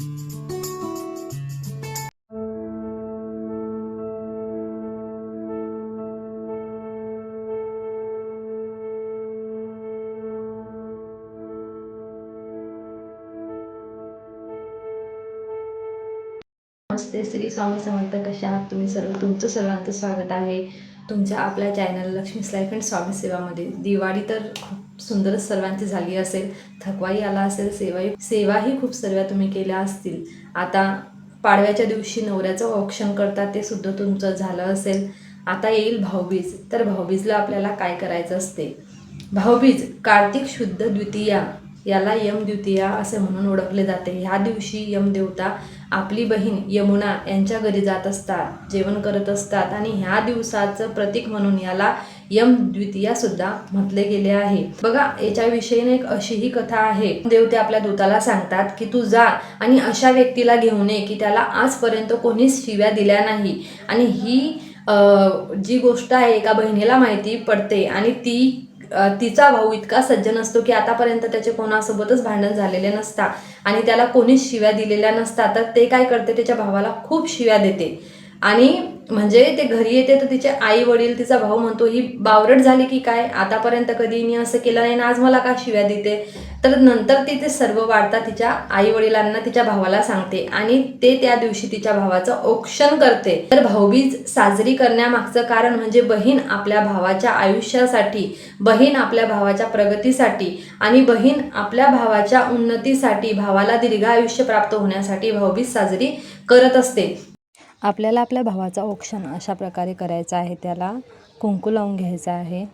नमस्ते श्री स्वामी समर्थ कशा आहात? तुम्ही सर्व तुमचं सर्वांचं स्वागत आहे. तुमच्या आपल्या channel Lakshmi's life and Swami सेवामध्ये दिवाळी तर खूप सुंदरच सर्वांची झाली असेल थकवाही आला असेल सेवाही सेवाही खूप सर्व तुम्ही केल्या असतील. आता पाडव्याच्या दिवशी नवऱ्याचं औक्षण करतात ते सुद्धा तुमचं झालं असेल. आता येईल भाऊबीज. तर भाऊबीजला आपल्याला काय करायचं असते? भाऊबीज कार्तिक शुद्ध द्वितीया. याला यम द्वितीया असे म्हणून ओळखले जाते. ह्या दिवशी यमदेवता आपली बहीण यमुना यांच्या घरी जात असतात जेवण करत असतात आणि ह्या दिवसाचं प्रतीक म्हणून याला यम द्वितीया सुद्धा म्हटले गेले आहे. बघा याच्याविषयीने एक अशीही कथा आहे. देवते आपल्या दूताला सांगतात की तू जा आणि अशा व्यक्तीला घेऊन ये की त्याला आजपर्यंत कोणीच शिव्या दिल्या नाही. आणि ही जी गोष्ट आहे एका बहिणीला माहिती पडते आणि ती तिचा भाऊ इतका सज्जन असतो की आतापर्यंत त्याचे कोणासोबतच भांडण झालेले नसतात आणि त्याला कोणीच शिव्या दिलेल्या नसतात तर ते काय करते? त्याच्या भावाला खूप शिव्या देते. आणि म्हणजे ते घरी येते तर तिचे आई वडील तिचा भाऊ म्हणतो ही बावरट झाली की काय? आतापर्यंत कधी मी असं केलं नाही ना आज मला का शिव्या देते? तर नंतर ती ते सर्व वार्ता तिच्या आई वडिलांना तिच्या भावाला सांगते आणि ते त्या दिवशी तिच्या भावाचं औक्षण करते. तर भाऊबीज साजरी करण्यामागचं कारण म्हणजे बहीण आपल्या भावाच्या आयुष्यासाठी बहीण आपल्या भावाच्या प्रगतीसाठी आणि बहीण आपल्या भावाच्या उन्नतीसाठी भावाला दीर्घ आयुष्य प्राप्त होण्यासाठी भाऊबीज साजरी करत असते. आपल्याला आपल्या भावाचा औक्षण अशा प्रकारे करायचं आहे त्याला कुंकू लावून घ्यायचा आहे.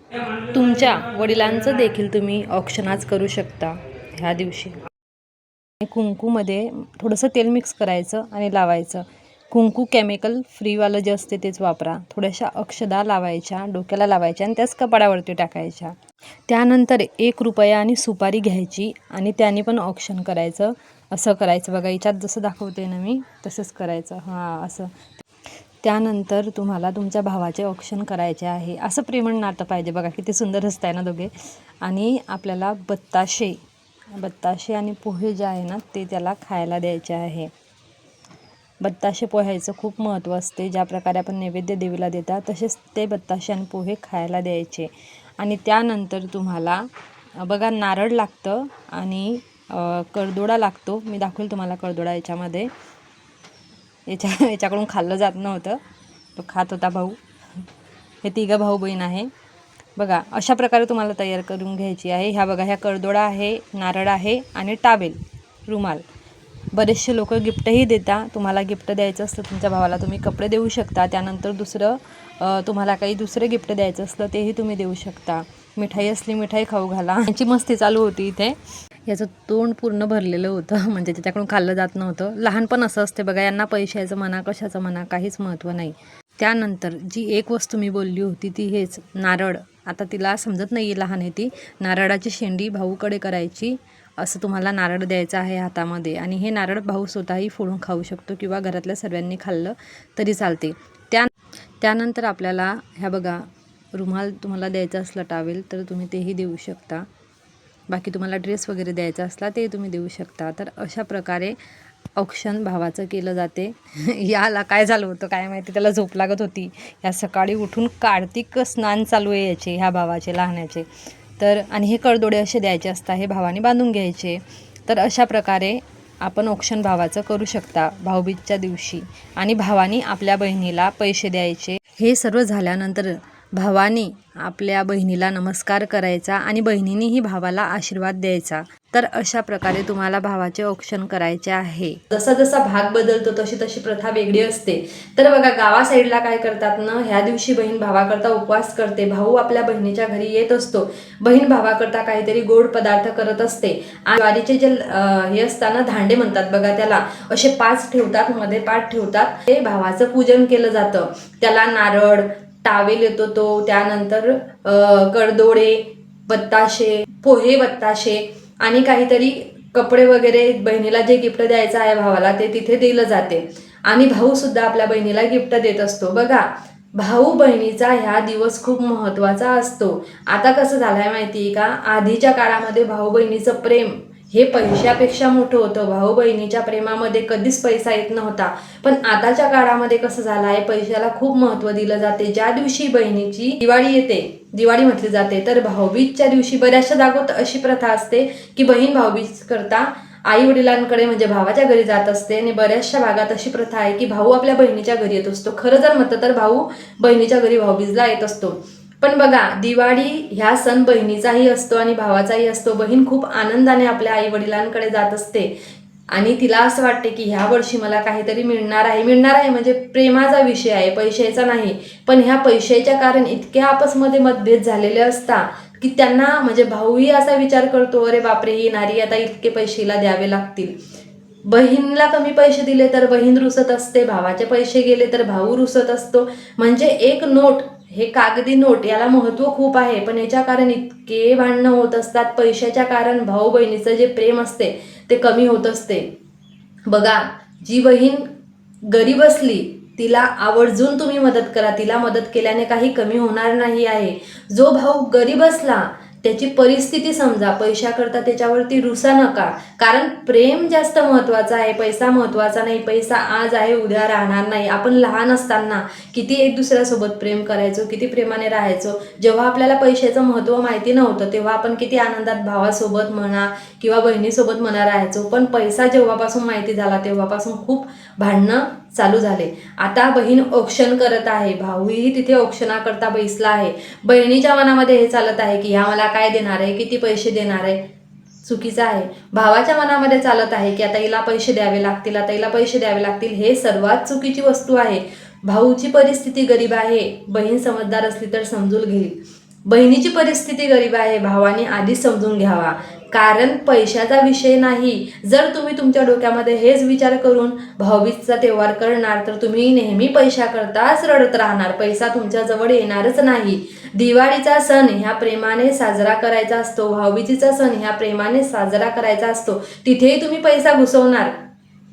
तुमच्या वडिलांचं देखील तुम्ही औक्षणाच करू शकता ह्या दिवशी. आणि कुंकूमध्ये थोडंसं तेल मिक्स करायचं आणि लावायचं. कुंकू केमिकल फ्रीवालं जे असते तेच वापरा. थोड्याशा अक्षदा लावायच्या डोक्याला लावायच्या आणि त्याच कपाडावरती टाकायच्या. त्यानंतर एक रुपया आणि सुपारी घ्यायची आणि त्याने पण ऑप्शन करायचं. असं करायचं. बघा याच्यात जसं दाखवते ना मी तसंच करायचं. हां असं. त्यानंतर तुम्हाला तुमच्या भावाचे ऑप्शन करायचे आहे. असं प्रेमण नातं पाहिजे. बघा किती सुंदर हसताय ना दोघे. आणि आपल्याला बत्ताशे बत्ताशे आणि पोहे जे आहे ना ते त्याला खायला द्यायचे आहे. बत्ताशे पोह्याचं खूप महत्त्व असते. ज्या प्रकारे आपण नैवेद्य देवीला देता तसेच ते बत्ताशे आणि पोहे खायला द्यायचे. आणि त्यानंतर तुम्हाला बघा नारळ लागतं आणि करदोडा लागतो. मी दाखवेल तुम्हाला करदोडा याच्यामध्ये. याच्या याच्याकडून खाल्लं जात नव्हतं. तो खात होता भाऊ. हे तिघं भाऊ बहीण आहे. बघा अशा प्रकारे तुम्हाला तयार करून घ्यायची आहे. ह्या बघा ह्या करदोडा आहे नारळ आहे आणि टावेल रुमाल. बरेचसे लोक गिफ्टही देता. तुम्हाला गिफ्ट द्यायचं असलं तुमच्या भावाला तुम्ही कपडे देऊ शकता. त्यानंतर दुसरं तुम्हाला काही दुसरं गिफ्ट द्यायचं असलं तेही तुम्ही देऊ शकता. मिठाई असली मिठाई खाऊ घाला. यांची मस्ती चालू होती इथे. याचं तोंड पूर्ण भरलेलं होतं. म्हणजे त्याच्याकडून खाल्लं जात नव्हतं. लहानपण असं असते बघा यांना पैशाचं म्हणा कशाचं म्हणा काहीच महत्त्व नाही. त्यानंतर जी एक वस्तू मी बोलली होती ती हेच नारळ. आता तिला समजत नाही आहे लहान आहे ती. नारळाची शेंडी भाऊकडे करायची असं तुम्हाला नारळ द्यायचं आहे हातामध्ये. आणि हे नारळ भाऊ स्वतःही फोडून खाऊ शकतो किंवा घरातल्या सर्वांनी खाल्लं तरी चालते. त्या त्यानंतर आपल्याला ह्या बघा रुमाल तुम्हाला द्यायचा असला टावेल तर तुम्ही तेही देऊ शकता. बाकी तुम्हाला ड्रेस वगैरे द्यायचा असला ते तुम्ही देऊ शकता. तर अशा प्रकारे औक्षण भावाचं केलं जाते. याला काय झालं होतं काय माहिती? त्याला झोप लागत होती. या सकाळी उठून कार्तिक स्नान चालू आहे याचे ह्या भावाचे लहानाचे. तर आणि हे कडदोडे असे द्यायचे असतात हे भावाने बांधून घ्यायचे. तर अशा प्रकारे आपण औक्षण भावाचं करू शकता भाऊबीजच्या दिवशी. आणि भावानी आपल्या बहिणीला पैसे द्यायचे. हे सर्व झाल्यानंतर भावानी आपल्या बहिणीला नमस्कार करायचा आणि बहिणीनेही भावाला आशीर्वाद द्यायचा. तर अशा प्रकारे तुम्हाला भावाचे औक्षण करायचे आहे. जसा जसा भाग बदलतो तशी तशी प्रथा वेगळी असते. तर बघा गावा साईडला काय करतात ना ह्या दिवशी बहीण भावाकरता उपवास करते. भाऊ आपल्या बहिणीच्या घरी येत असतो. बहीण भावाकरता काहीतरी गोड पदार्थ करत असते. आणि ज्वारीचे जे हे असताना धांडे म्हणतात बघा त्याला. असे पाच ठेवतात मध्ये पाच ठेवतात. ते भावाचं पूजन केलं जातं. त्याला नारळ टावेल येतो तो त्यानंतर कडदोडे करदोडे बत्ताशे पोहे बत्ताशे आणि काहीतरी कपडे वगैरे बहिणीला जे गिफ्ट द्यायचं आहे भावाला ते तिथे दिलं जाते. आणि भाऊ सुद्धा आपल्या बहिणीला गिफ्ट देत असतो. बघा भाऊ बहिणीचा ह्या दिवस खूप महत्त्वाचा असतो. आता कसं झालंय माहिती आहे का? आधीच्या काळामध्ये भाऊ बहिणीचं प्रेम हे पैशापेक्षा मोठं होतं. भाऊ बहिणीच्या प्रेमामध्ये कधीच पैसा येत नव्हता. पण आताच्या काळामध्ये कसं झालं आहे पैशाला खूप महत्त्व दिलं जाते. ज्या दिवशी बहिणीची दिवाळी येते दिवाळी म्हटली जाते तर भाऊबीजच्या दिवशी बऱ्याचशा जागोत अशी प्रथा असते की बहीण भाऊबीज करता आई वडिलांकडे म्हणजे भावाच्या घरी जात असते आणि बऱ्याचशा भागात अशी प्रथा आहे की भाऊ आपल्या बहिणीच्या घरी येत असतो. खरं जर म्हटलं तर भाऊ बहिणीच्या घरी भाऊबीजला येत असतो. पण बघा दिवाळी ह्या सण बहिणीचाही असतो आणि भावाचाही असतो. बहीण खूप आनंदाने आपल्या आई वडिलांकडे जात असते. आणि तिला असं वाटते की ह्या वर्षी मला काहीतरी मिळणार आहे. मिळणार आहे म्हणजे प्रेमाचा विषय आहे पैशाचा नाही. पण ह्या पैशाच्या कारण इतक्या आपसमध्ये मतभेद झालेले असता की त्यांना म्हणजे भाऊही असा विचार करतो अरे बापरे ही नारी आता इतके पैशेला द्यावे लागतील. बहीणला कमी पैसे दिले तर बहीण रुसत असते. भावाचे पैसे गेले तर भाऊ रुसत असतो. म्हणजे एक नोट हे कागदी नोट याला महत्त्व खूप आहे पण याच्या कारण इतके भांडणं होत असतात पैशाच्या कारण भाऊ बहिणीचं जे प्रेम असते ते कमी होत असते. बघा जी बहीण गरीब असली तिला आवर्जून तुम्ही मदत करा तिला मदत केल्याने काही कमी होणार नाही आहे. जो भाऊ गरीब असला त्याची परिस्थिती समजा पैशाकरता त्याच्यावरती रुसा नका. कारण प्रेम जास्त महत्त्वाचं आहे पैसा महत्त्वाचा नाही पैसा आज आहे उद्या राहणार नाही. आपण लहान असताना किती एक दुसऱ्यासोबत प्रेम करायचो किती प्रेमाने राहायचो. जेव्हा आपल्याला पैशाचं महत्त्व माहिती नव्हतं तेव्हा आपण किती आनंदात भावासोबत म्हणा किंवा बहिणीसोबत म्हणा राहायचो. पण पैसा जेव्हापासून माहिती झाला तेव्हापासून खूप भांडणं चालू झाले. आता बहीण औक्षण करत आहे. भाऊही तिथे औक्षणाकरता बैसला आहे. बहिणीच्या मनामध्ये हे चालत आहे की ह्या मला काय देणार आहे? किती पैसे देणार आहे? चुकीचं आहे. भावाच्या मनामध्ये चालत आहे की आता हिला पैसे द्यावे लागतील आता हिला पैसे द्यावे लागतील हे सर्वात चुकीची वस्तू आहे. भाऊची परिस्थिती गरीब आहे. बहीण समजदार असली तर समजून घेईल. बहिणीची परिस्थिती गरीब आहे. भावाने आधीच समजून घ्यावा. कारण पैशाचा विषय नाही. जर तुम्ही तुमच्या डोक्यामध्ये हेच विचार करून भाऊबीजचा त्योहार करणार तर तुम्ही नेहमी पैशाकरताच रडत राहणार. पैसा तुमच्याजवळ येणारच नाही. दिवाळीचा सण ह्या प्रेमाने साजरा करायचा असतो. भाऊबीजीचा सण ह्या प्रेमाने साजरा करायचा असतो. तिथेही तुम्ही पैसा घुसवणार.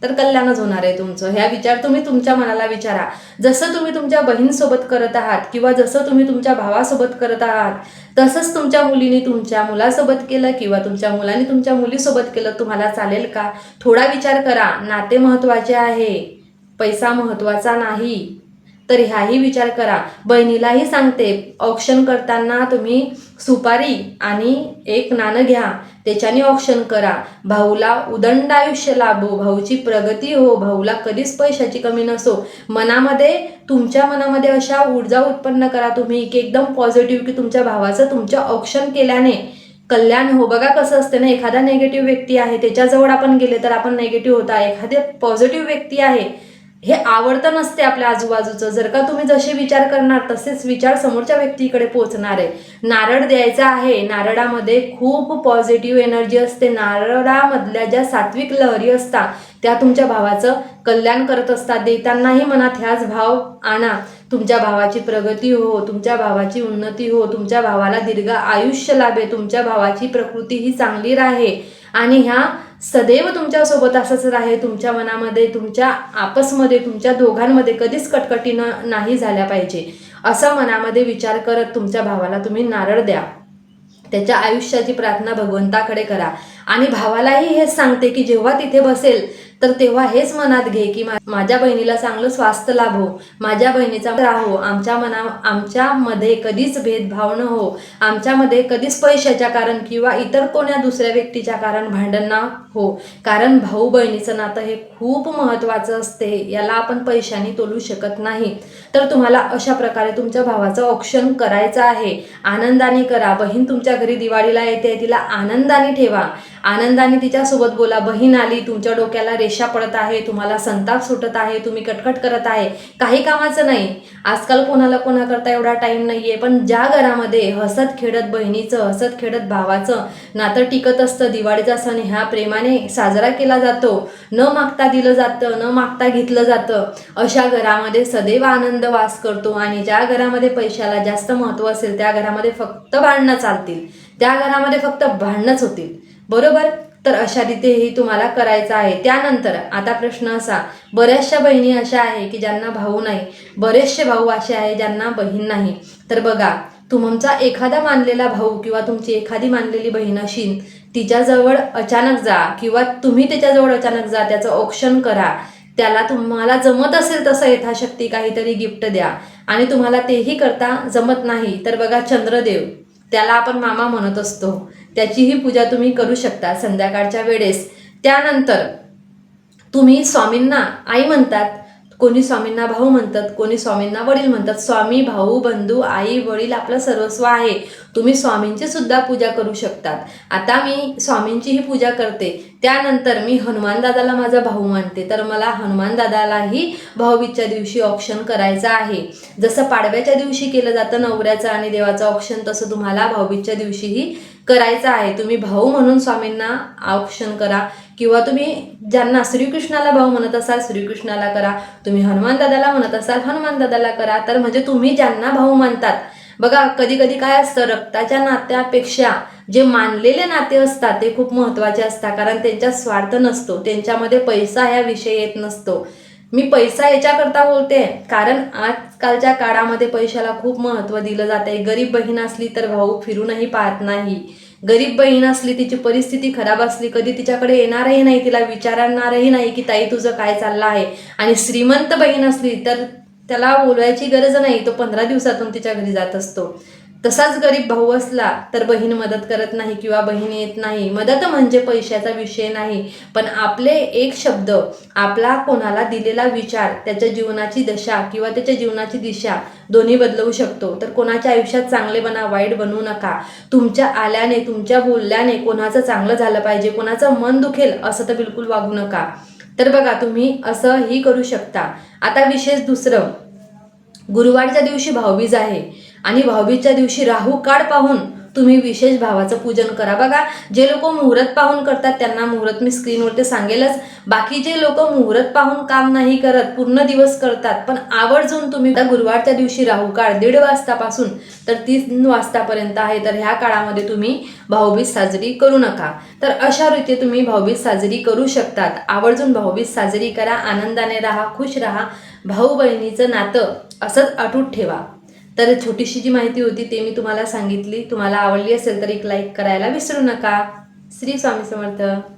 तर कल्याणच होणार आहे तुमचं. ह्या विचार तुम्ही तुमच्या मनाला विचारा. जसं तुम्ही तुमच्या बहीणसोबत करत आहात किंवा जसं तुम्ही तुमच्या भावासोबत करत आहात तसंच तुमच्या मुलीने तुमच्या मुलासोबत केलं किंवा तुमच्या मुलाने तुमच्या मुलीसोबत केलं तुम्हाला चालेल का? थोडा विचार करा. नाते महत्त्वाचे आहे. पैसा महत्त्वाचा नाही. तर ह्याही विचार करा. बहिणीलाही सांगते ऑप्शन करताना तुम्ही सुपारी आणि एक नाणं घ्या. त्याच्याने ऑप्शन करा. भाऊला उदंड आयुष्य लाभो. भाऊची प्रगती हो. भाऊला कधीच पैशाची कमी नसो. मनामध्ये तुमच्या मनामध्ये अशा ऊर्जा उत्पन्न करा तुम्ही की एकदम पॉझिटिव्ह की तुमच्या भावाचं तुमच्या ऑप्शन केल्याने कल्याण हो. बघा कसं असते ना एखादा नेगेटिव्ह व्यक्ती आहे त्याच्याजवळ आपण गेले तर आपण नेगेटिव्ह होता एखाद्या पॉझिटिव्ह व्यक्ती आहे हे आवडतं नसते आपल्या आजूबाजूचं. जर का तुम्ही जसे विचार करणार तसेच विचार समोरच्या व्यक्तीकडे पोहोचणार आहे. नारळ द्यायचा आहे नारळामध्ये खूप पॉझिटिव्ह एनर्जी असते. नारळामधल्या ज्या सात्विक लहरी असतात त्या तुमच्या भावाचं कल्याण करत असतात. देतानाही मनात ह्याच भाव आणा. तुमच्या भावाची प्रगती हो तुमच्या भावाची उन्नती हो तुमच्या भावाला दीर्घ आयुष्य लाभे तुमच्या भावाची प्रकृती ही चांगली राहे. आणि ह्या सदैव तुमच्यासोबत असंच राहे तुमच्या मनामध्ये तुमच्या आपसमध्ये तुमच्या दोघांमध्ये कधीच कटकटीनं नाही झाल्या पाहिजे. असा मनामध्ये विचार करत तुमच्या भावाला तुम्ही नारळ द्या. त्याच्या आयुष्याची प्रार्थना भगवंताकडे करा. आणि भावालाही हे सांगते की जेव्हा तिथे बसेल तर तेव्हा हेच मनात घे की माझ्या बहिणीला चांगलं स्वास्थ्य लाभो माझ्या बहिणीचा राहो आमच्या मना आमच्यामध्ये कधीच भेदभाव न हो आमच्यामध्ये कधीच पैशाच्या कारण किंवा इतर कोण्या दुसऱ्या व्यक्तीच्या कारण भांडण ना हो. कारण भाऊ बहिणीचं नातं हे खूप महत्त्वाचं असते याला आपण पैशाने तोलू शकत नाही. तर तुम्हाला अशा प्रकारे तुमच्या भावाचं ऑप्शन करायचं आहे. आनंदाने करा. बहीण तुमच्या घरी दिवाळीला येते तिला आनंदाने ठेवा. आनंदाने तिच्यासोबत बोला. बहीण आली तुमच्या डोक्याला रेषा पडत आहे तुम्हाला संताप सुटत आहे तुम्ही कटकट करत आहे. काही कामाचं नाही. आजकाल कोणाला कोणाकरता एवढा टाईम नाही आहे पण ज्या घरामध्ये हसत खेळत बहिणीचं हसत खेळत भावाचं नातं टिकत असतं दिवाळीचा सण ह्या प्रेमाने साजरा केला जातो. न मागता दिलं जातं न मागता घेतलं जातं. अशा घरामध्ये सदैव आनंद वास करतो आणि ज्या घरामध्ये पैशाला जास्त महत्त्व असेल त्या घरामध्ये फक्त भांडणं चालतील. त्या घरामध्ये फक्त भांडणंच होतील. बरोबर? तर अशा रीतीही तुम्हाला करायचं आहे. त्यानंतर आता प्रश्न असा बऱ्याचशा बहिणी अशा आहे की ज्यांना भाऊ नाही. बरेचसे भाऊ असे आहे ज्यांना बहीण नाही. तर बघा तुमचा एखादा मानलेला भाऊ किंवा तुमची एखादी मानलेली बहीण अशी तिच्याजवळ अचानक जा किंवा तुम्ही त्याच्याजवळ अचानक जा त्याचं ऑप्शन करा. त्याला तुम्हाला जमत असेल तसं यथाशक्ती काहीतरी गिफ्ट द्या. आणि तुम्हाला तेही करता जमत नाही. तर बघा चंद्रदेव त्याला आपण मामा म्हणत असतो. त्याचीही पूजा तुम्ही करू शकता संध्याकाळच्या वेळेस. त्यानंतर तुम्ही स्वामींना आई म्हणतात कोणी स्वामींना भाऊ म्हणतात कोणी स्वामींना वडील म्हणतात. स्वामी भाऊ बंधू आई वडील आपलं सर्वस्व आहे. तुम्ही स्वामींची सुद्धा पूजा करू शकतात. आता मी स्वामींचीही पूजा करते. त्यानंतर मी हनुमान दादाला माझा भाऊ मानते. तर मला हनुमान दादालाही भाऊबीजच्या दिवशी ऑप्शन करायचं आहे. जसं पाडव्याच्या दिवशी केलं जातं नवऱ्याचं आणि देवाचं ऑप्शन तसं तुम्हाला भाऊबीजच्या दिवशीही करायचं आहे तुम्ही भाऊ म्हणून स्वामींना औक्षण करा किंवा तुम्ही ज्यांना श्रीकृष्णाला भाऊ म्हणत असाल श्रीकृष्णाला करा. तुम्ही हनुमान दादाला म्हणत असाल हनुमान दादाला करा. तर म्हणजे तुम्ही ज्यांना भाऊ मानतात. बघा कधी कधी काय असतं रक्ताच्या नात्यापेक्षा जे मानलेले नाते असतात ते खूप महत्त्वाचे असतात. कारण त्यांच्यात स्वार्थ नसतो. त्यांच्यामध्ये पैसा ह्या विषय येत नसतो. मी पैसा याच्याकरता बोलते कारण आजकालच्या काळामध्ये पैशाला खूप महत्त्व दिलं जात आहे गरीब बहीण असली तर भाऊ फिरूनही पाहत नाही. गरीब बहीण असली तिची परिस्थिती खराब असली कधी तिच्याकडे येणारही नाही तिला विचारणारही नाही की ताई तुझं काय चाललं आहे? आणि श्रीमंत बहीण असली तर त्याला बोलवायची गरज नाही तो पंधरा दिवसातून तिच्या घरी जात असतो. तसाच गरीब भाऊ असला तर बहीण मदत करत नाही किंवा बहीण येत नाही. मदत म्हणजे पैशाचा विषय नाही. पण आपले एक शब्द आपला कोणाला दिलेला विचार त्याच्या जीवनाची दशा किंवा त्याच्या जीवनाची दिशा दोन्ही बदलवू शकतो. तर कोणाच्या आयुष्यात चांगले बना वाईट बनवू नका. तुमच्या आल्याने तुमच्या बोलल्याने कोणाचं चांगलं झालं पाहिजे कोणाचं मन दुखेल असं तर बिलकुल वागू नका. तर बघा तुम्ही असंही करू शकता. आता विशेष दुसरं. गुरुवारच्या दिवशी भाऊबीज आहे. आणि भाऊबीजच्या दिवशी राहू काळ पाहून तुम्ही विशेष भावाचं पूजन करा. बघा जे लोक मुहूर्त पाहून करतात त्यांना मुहूर्त मी स्क्रीनवरती सांगेलच. बाकी जे लोक मुहूर्त पाहून काम नाही करत पूर्ण दिवस करतात पण आवर्जून तुम्ही गुरुवारच्या दिवशी राहू काळ दीड वाजतापासून तर तीन वाजतापर्यंत आहे तर ह्या काळामध्ये तुम्ही भाऊबीज साजरी करू नका. तर अशा रीती तुम्ही भाऊबीज साजरी करू शकतात. आवर्जून भाऊबीज साजरी करा आनंदाने राहा खुश राहा. भाऊ बहिणीचं नातं असंच अटूट ठेवा. तर छोटीशी जी माहिती होती ते मी तुम्हाला सांगितली. तुम्हाला आवडली असेल तर एक लाईक करायला विसरू नका. श्री स्वामी समर्थ.